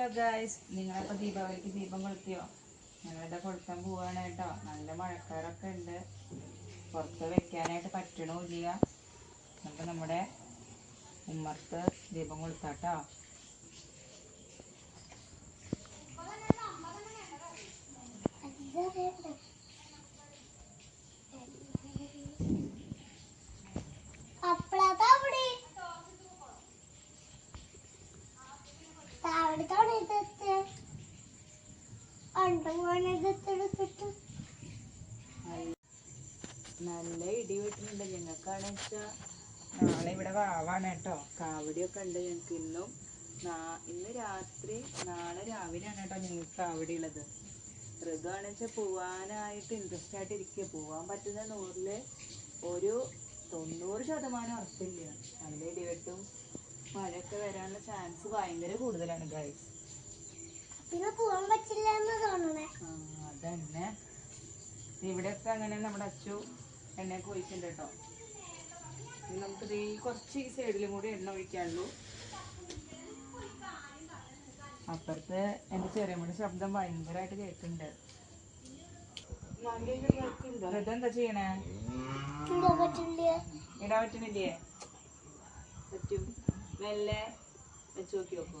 Hello guys നിങ്ങളിപ്പോൾ ദീപാവലിക്ക് ദീപം കൊളുത്തിയോ? ഞങ്ങളുടെ കൊളുത്താൻ പോവാണ് കേട്ടോ. നല്ല മഴക്കാരൊക്കെ ഉണ്ട്. പുറത്ത് വെക്കാനായിട്ട് പറ്റണില്ല അപ്പം നമ്മുടെ ഉമ്മർത്ത് ദീപം കൊളുത്താട്ടോ. നല്ല ഇടി വെട്ടുന്നുണ്ട്. ഞങ്ങൾക്കാണ് വെച്ചാ നാളെ ഇവിടെ വാവാണ് കേട്ടോ. കാവടിയൊക്കെ ഉണ്ട് ഞങ്ങൾക്ക് ഇന്നും. ഇന്ന് രാത്രി നാളെ രാവിലെയാണ് കേട്ടോ ഞങ്ങൾക്ക് കാവടി ഉള്ളത്. ഋതുവാണ് വെച്ചാൽ പോവാനായിട്ട് ഇൻട്രസ്റ്റ് ആയിട്ട് ഇരിക്കുക പോവാൻ പറ്റുന്ന നൂറിൽ ഒരു തൊണ്ണൂറ് ശതമാനം ഉറപ്പില്ല. നല്ല ഇടിവെട്ടും മഴയൊക്കെ വരാനുള്ള ചാൻസ് ഭയങ്കര കൂടുതലാണ് ഗൈസ് പിന്നെ പോവാൻ പറ്റില്ല എന്ന് തോന്നണേ അതെന്നെ. ഇവിടെയൊക്കെ അങ്ങനെ നമ്മുടെ അച്ചു എണ്ണയൊക്കെ ഒഴിച്ചിട്ടുണ്ട് കേട്ടോ. നമുക്ക് നമുക്കിത് ഈ കുറച്ച് ഈ സൈഡിലും കൂടി എണ്ണ ഒഴിക്കാനുള്ളൂ. അപ്പുറത്ത് ചെറിയ ചെറിയമ്മയുടെ ശബ്ദം ഭയങ്കരമായിട്ട് കേൾക്കുന്നുണ്ട്. എന്താ ചെയ്യണേ? എന്താ പറ്റില്ല ഇടാൻ പറ്റുന്നില്ലേ പറ്റും. മെല്ലെ വെച്ച് നോക്കി നോക്കോ.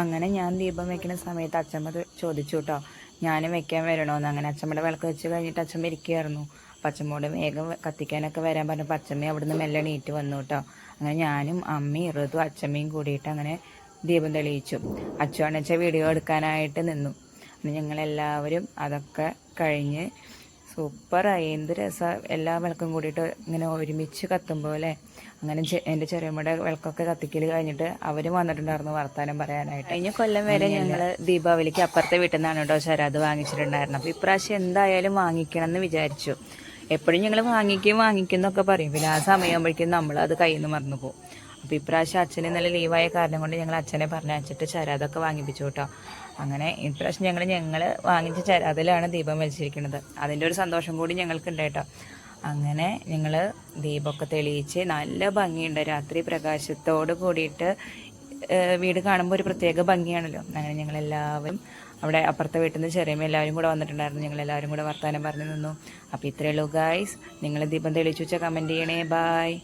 അങ്ങനെ ഞാൻ ദീപം വെക്കുന്ന സമയത്ത് അച്ഛമ്മ ചോദിച്ചു കേട്ടോ ഞാനും വെക്കാൻ വരണോന്ന്. അങ്ങനെ അച്ഛമ്മയുടെ വിളക്ക് വെച്ച് കഴിഞ്ഞിട്ട് അച്ഛമ്മ ഇരിക്കുകയായിരുന്നു. അപ്പം അച്ഛമ്മോട് വേഗം കത്തിക്കാനൊക്കെ വരാൻ പറഞ്ഞപ്പോൾ അച്ഛമ്മ അവിടുന്ന് മെല്ലെ നീറ്റ് വന്നു കേട്ടോ അങ്ങനെ ഞാനും അമ്മയും ഋതു അച്ഛമ്മയും കൂടിയിട്ട് അങ്ങനെ ദീപം തെളിയിച്ചു. അച്ഛനാണെന്ന് വെച്ചാൽ വീഡിയോ എടുക്കാനായിട്ട് നിന്നു. ഞങ്ങളെല്ലാവരും അതൊക്കെ കഴിഞ്ഞ് സൂപ്പറായി. എന്ത് രസം. എല്ലാ വിളക്കും കൂടിയിട്ട് ഇങ്ങനെ ഒരുമിച്ച് കത്തുമ്പോൾ അല്ലേ? അങ്ങനെ എന്റെ ചെറിയമ്മയുടെ വിളക്കൊക്കെ കത്തിക്കൽ കഴിഞ്ഞിട്ട് അവർ വന്നിട്ടുണ്ടായിരുന്നു വർത്താനം പറയാനായിട്ട്. കഴിഞ്ഞ കൊല്ലം വരെ ഞങ്ങൾ ദീപാവലിക്ക് അപ്പുറത്തെ വീട്ടിൽ നിന്നാണ് കേട്ടോ ശരാത് വാങ്ങിച്ചിട്ടുണ്ടായിരുന്നു. അപ്പോൾ ഇപ്രാവശ്യം എന്തായാലും വാങ്ങിക്കണം എന്ന് വിചാരിച്ചു. എപ്പോഴും ഞങ്ങൾ വാങ്ങിക്കും വാങ്ങിക്കും എന്നൊക്കെ പറയും. പിന്നെ ആ സമയമാകുമ്പോഴേക്കും നമ്മൾ അത് കയ്യിൽ നിന്ന് മറന്നു പോകും അപ്പോൾ ഇപ്രാവശ്യം അച്ഛന് നല്ല ലീവായ കാരണം കൊണ്ട് ഞങ്ങൾ അച്ഛനെ പറഞ്ഞയച്ചിട്ട് ചരാതൊക്കെ വാങ്ങിപ്പിച്ചു കേട്ടോ. അങ്ങനെ ഇപ്രാവശ്യം ഞങ്ങൾ ഞങ്ങൾ വാങ്ങിച്ച ചരാതിലാണ് ദീപം വലിച്ചിരിക്കുന്നത്. അതിന്റെ ഒരു സന്തോഷം കൂടി ഞങ്ങൾക്ക് ഉണ്ട് കേട്ടോ. അങ്ങനെ ഞങ്ങൾ ദീപമൊക്കെ തെളിയിച്ച് നല്ല ഭംഗിയുണ്ട്. രാത്രി പ്രകാശത്തോട് കൂടിയിട്ട് വീട് കാണുമ്പോൾ ഒരു പ്രത്യേക ഭംഗിയാണല്ലോ. അങ്ങനെ ഞങ്ങളെല്ലാവരും അവിടെ അപ്പുറത്തെ വീട്ടിൽ നിന്ന് ചെറിയമ്മ എല്ലാവരും കൂടെ വന്നിട്ടുണ്ടായിരുന്നു. ഞങ്ങളെല്ലാവരും കൂടെ വർത്തമാനം പറഞ്ഞു നിന്നു. അപ്പോൾ ഇത്രയേ ഉള്ളൂ ഗായ്സ് നിങ്ങൾ ദീപം തെളിയിച്ചു വെച്ചാൽ കമന്റ് ചെയ്യണേ. ബായ്